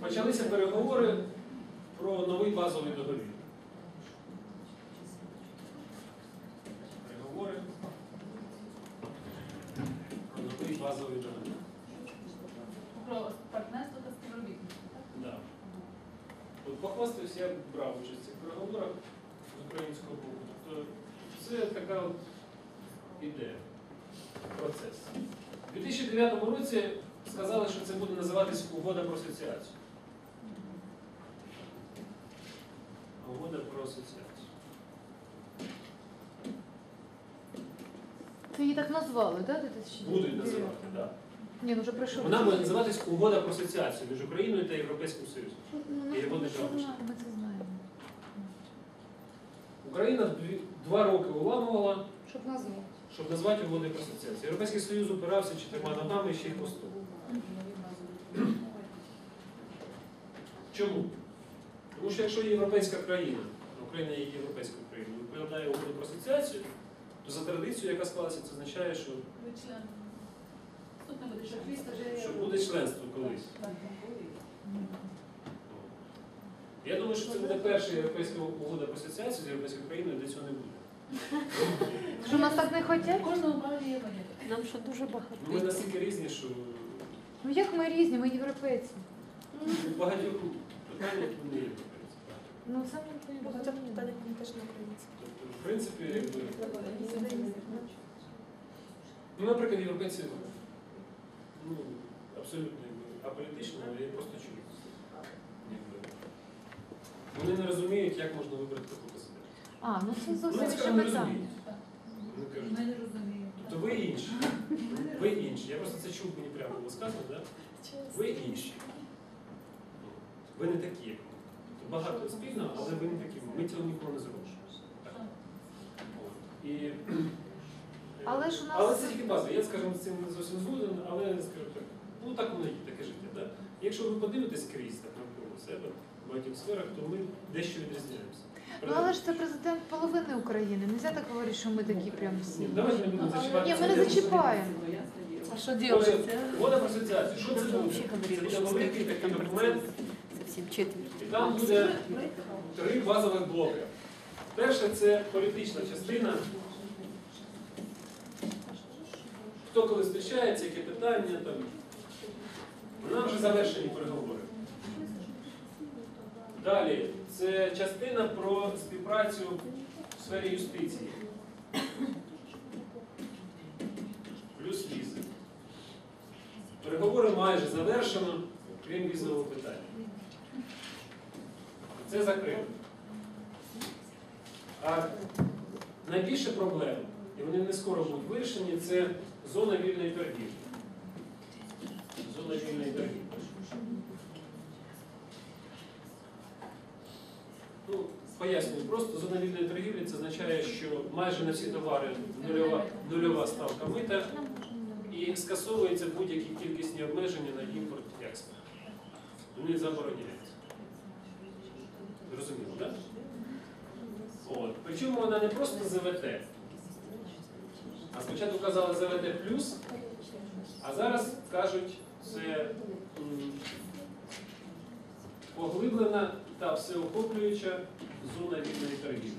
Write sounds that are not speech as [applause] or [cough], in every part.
почалися переговори про новий базовий договір. Переговори про новий базовий договір. Про партнерство та співробітництво. так? Да. От похвастаюсь, я брав участь в цих переговорах з українського боку. Тобто це така от ідея, процес. У 2009 році сказали, що це буде називатись угода про асоціацію. Угода про асоціацію. Це її так назвали, так? Да, Будуть називати, так. Да. Ні, ну вже пройшов. Вона буде називатись угода про асоціацію між Україною та Європейським Союзом. Ну, І ми, що кажуть. зна- ми це знаємо. Україна два роки уламувала, Щоб назвати. щоб назвати угоди про асоціацію. Європейський Союз опирався чотирма ногами і ще й хвостом. Чому? Тому що якщо є європейська країна, Україна є європейською країною, укладає угоду про асоціацію, то за традицією, яка склалася, це означає, що, Ви. Тут не буде що буде членство колись. Я думаю, що це буде перша європейська угода про асоціацію з європейською країною, де цього не буде. Що нас так не хочуть? кожному праві є. Нам що дуже багато. Ну, ми настільки різні, що Ну як ми різні, ми європейці. у багатьох питаннях ми не європейці. Ну це ми Багато питань вони теж на українській. Тобто, в принципі, якби, ну, наприклад, європейці ну, абсолютно якби, аполітично, але я просто чую. Вони не розуміють, як можна вибрати таку президента. А, ну це Ну, зовсім інше не питання. розуміють. Вони кажуть, Ми не розуміємо. тобто ви інші. Ви інші. Я просто це чув, мені прямо було сказано, да? ви інші. Ви не такі, як ми. Багато спільного, але ви не такі. Ми цього ніколи не зробимо. І Але ж у нас- Але це тільки база. Я, скажімо, з цим не зовсім згоден, але скажу так. Ну так воно є, таке життя. Да? Якщо ви подивитесь крізь так навколо себе в багатьох сферах, то ми дещо відрізняємося. Ну але ж це президент половини України. Нельзя так говорити, що ми такі прям всі. Ні, Давайте не будемо зачіпати. Ні, ми не зачіпаємо. А що робиться? Угода про асоціацію. Що це буде? Це великий такий документ? Совсем четверть. Там буде три базових блоки. Перше це політична частина. Хто коли зустрічається, які питання там. Вона вже завершені переговори. Далі, це частина про співпрацю в сфері юстиції. Плюс візи. Переговори майже завершено, крім візового питання. Це закрито. А найбільше проблем, і вони не скоро будуть вирішені, це зона вільної торгівлі. Зона вільної торгівлі. Ну, пояснюю, просто зона вільної торгівлі це означає, що майже на всі товари нульова, нульова ставка мита і скасовується будь-які кількісні обмеження на імпорт і експорт. Вони забороняються. Зрозуміло, так? От. Причому вона не просто ЗВТ. А спочатку казали ЗВТ плюс, а зараз кажуть, це поглиблена та всеохоплююча зона вільної торгівлі.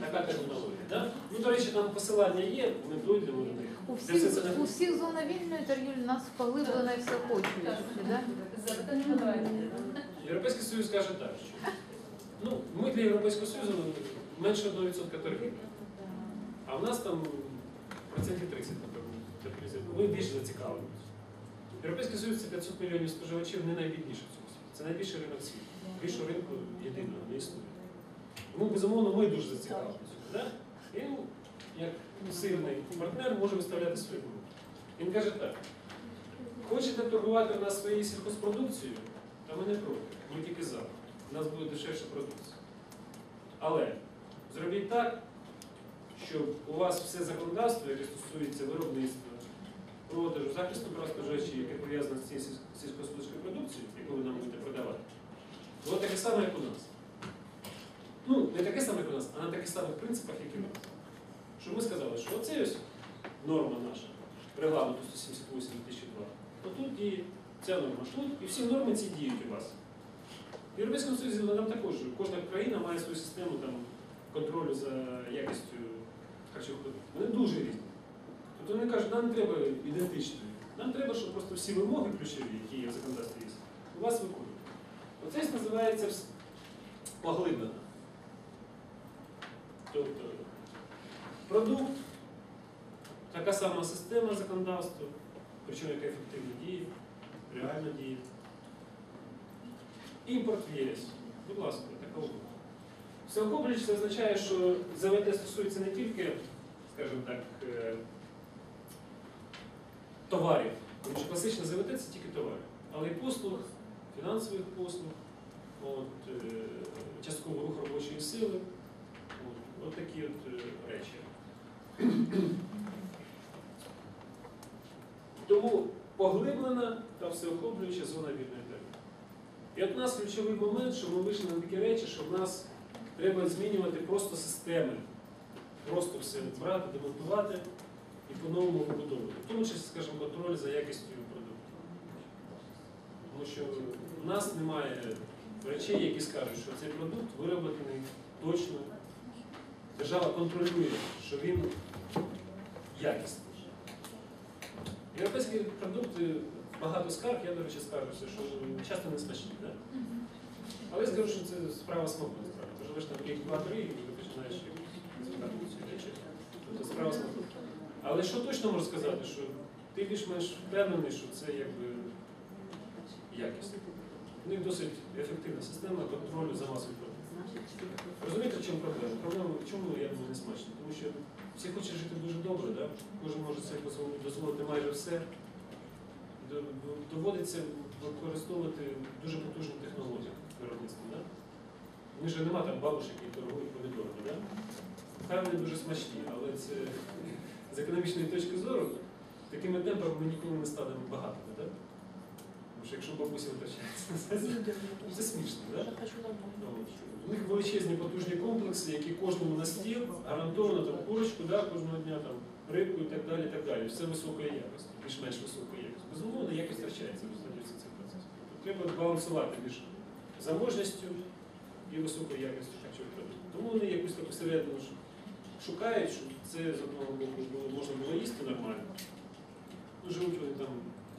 Така термінологія, да? Ну, до речі, там посилання є, ми дойдемо до них. У всіх, це у всіх зона вільної торгівлі у нас поглиблена і все хочуть. Да? Не. Європейський Союз каже так, що ну, ми для Європейського Союзу менше 1% торгівлі. А в нас там процентів 30, напевно. Ми більше зацікавлені. Європейський Союз це 500 мільйонів споживачів, не найбідніше в цьому світі. Це найбільший ринок світу. Більшого ринку єдиного не існує. Тому, безумовно, ми дуже зацікавлені. Да? І ну, як сильний партнер може виставляти свою групу. Він каже так. Хочете торгувати в нас своєю сільхозпродукцією, та ми не проти. Ми тільки за. У нас буде дешевша продукція. Але зробіть так, щоб у вас все законодавство, яке стосується виробництва, продажу, захисту прав яке пов'язане з цією сільськогосподарською продукцією, яку ви нам будете продавати, було таке саме, як у нас. Ну, не таке саме, як у нас, а на таких самих принципах, як і у нас. Щоб ми сказали, що оце ось норма наша, регламенту 178 2002, отут діє, Ця норма тут, і всі норми ці діють у вас. Європейському Союзі там також кожна країна має свою систему там, контролю за якістю харчових продуктів. Вони дуже різні. Тобто вони кажуть, нам треба ідентичної. Нам треба, щоб просто всі вимоги ключові, які є в законодавстві, є, у вас виконують. Оце називається поглиблено. Тобто продукт, така сама система законодавства, причому яка ефективно діє, реально діє. Імпорт ЄС. Будь ласка, така умова. Всеохоплююче це означає, що ЗВТ стосується не тільки, скажімо так, е, товарів. Тому що класичне ЗВТ це тільки товари, але й послуг, фінансових послуг, от, е, частково рух робочої сили. От, от такі от е, речі. Тому поглиблена та всеохоплююча зона вільної. І от у нас ключовий момент, що ми вийшли на такі речі, що в нас треба змінювати просто системи. Просто все брати, демонтувати і по-новому вибудовувати. В тому числі, скажімо, контроль за якістю продуктів. Тому що в нас немає речей, які скажуть, що цей продукт вироблений точно. Держава контролює, що він якісний. Європейські продукти багато скарг, я, до речі, скаржуся, що часто не смачні. Да? Але я скажу, що це справа смаку. насправді. Тож ви ж там рік два-три, і вже починаєш до цієї речі. Тобто справа смаку. Але що точно можу сказати, що ти більш-менш впевнений, що це якби якість. У них досить ефективна система контролю за масою продуктів. Розумієте, в чому проблема? Проблема в чому я не смачно? Тому що всі хочуть жити дуже добре, да? кожен може собі дозволити- дозволити майже все. До- до- Доводиться використовувати дуже потужні технології виробництва. Да? Ми ж нема там бабушек, які торгують помідорами. Да? Хай вони дуже смачні, але це з економічної точки зору такими темпами ми ніколи не станемо багатими. Да? Тому що якщо бабуся витрачається, [laughs] це, це смішно. Да? Ну, У них величезні потужні комплекси, які кожному на стіл гарантовано там курочку, да, кожного дня там рибку і так далі. так далі. Все високої якості, більш-менш високої якості. Безумовно, якість втрачається в результаті цих процесів. Тобто Треба балансувати між заможністю і високою якістю харчових продуктів. Тому вони якусь таку середину шукають, щоб це з одного боку можна було їсти нормально. Ну, живуть вони там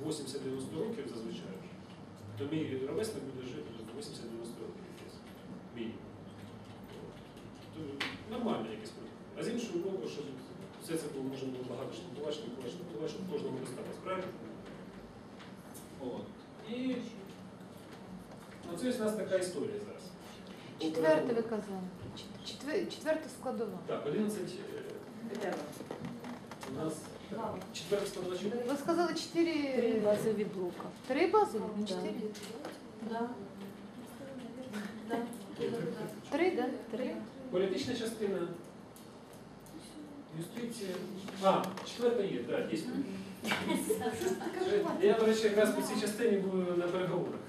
80-90 років зазвичай. То мій ровесник буде жити 80-90 років. десь. Мінімум. То нормально якийсь продукт. А з іншого боку, щоб все це було можна було багато штампувати, щоб кожному достатись, правильно? От. І оце ось у нас така історія зараз. Четверте ви казали. Четвер- Четверта складова. Так, 11 е, у нас Два. четверта складова? Ви сказали Три чотири. базові блока. Три базові? Не Да. чотири? Да. Да. Три, да? Три. Політична частина. Юстиція. А, четверта є, так, дійсно. Я, до речі, якраз по цій частині був на переговорах.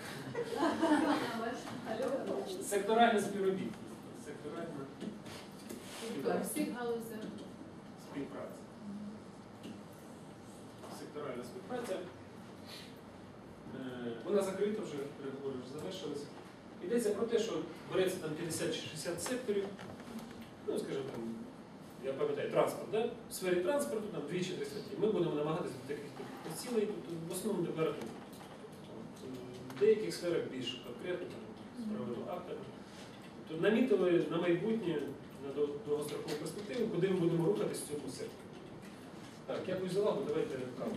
Секторальне співробітництво. Секторальна В всіх галузях. співпраця. Секторальна співпраця. Е, Вона закрита вже, переговори вже завершилися. Йдеться про те, що береться там 50 чи 60 секторів, ну, скажімо там, я пам'ятаю, транспорт, да? в сфері транспорту там дві чи три статті. Ми будемо намагатися до таких таких цілей, тобто в основному декларативно. Е, В деяких сферах більш конкретно, з правовими актами. Тобто намітили на майбутнє, на довгострокову перспективу, куди ми будемо рухатись в цьому секторі. Так, дякую за увагу, давайте каву.